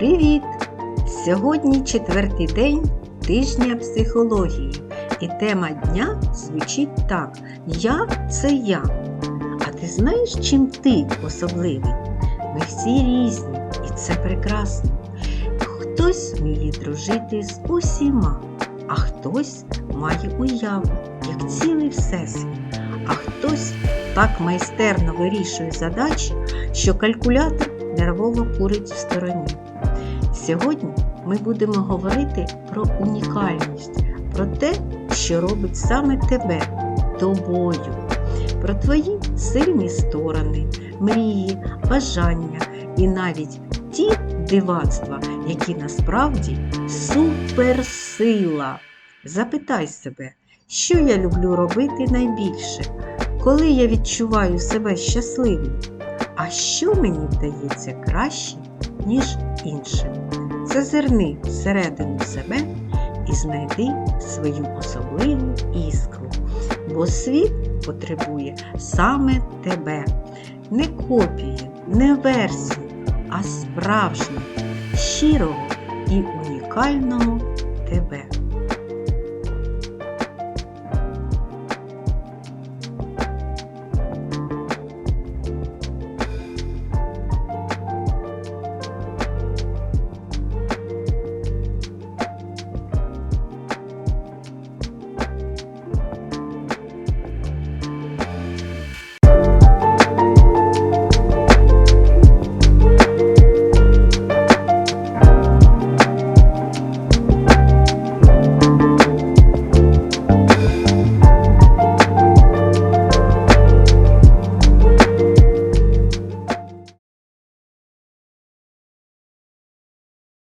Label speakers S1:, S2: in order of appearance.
S1: Привіт! Сьогодні четвертий день тижня психології, і тема дня звучить так: Я це я. А ти знаєш, чим ти особливий? Ми всі різні, і це прекрасно. Хтось вміє дружити з усіма, а хтось має уяву, як цілий всесвіт, а хтось так майстерно вирішує задачі, що калькулятор нервово курить в стороні. Сьогодні ми будемо говорити про унікальність, про те, що робить саме тебе тобою, про твої сильні сторони, мрії, бажання і навіть ті дивацтва, які насправді суперсила. Запитай себе, що я люблю робити найбільше, коли я відчуваю себе щасливим, а що мені вдається краще, ніж іншим. Зазирни всередину себе і знайди свою особливу іскру, бо світ потребує саме тебе, не копії, не версії, а справжнього, щирого і унікального тебе.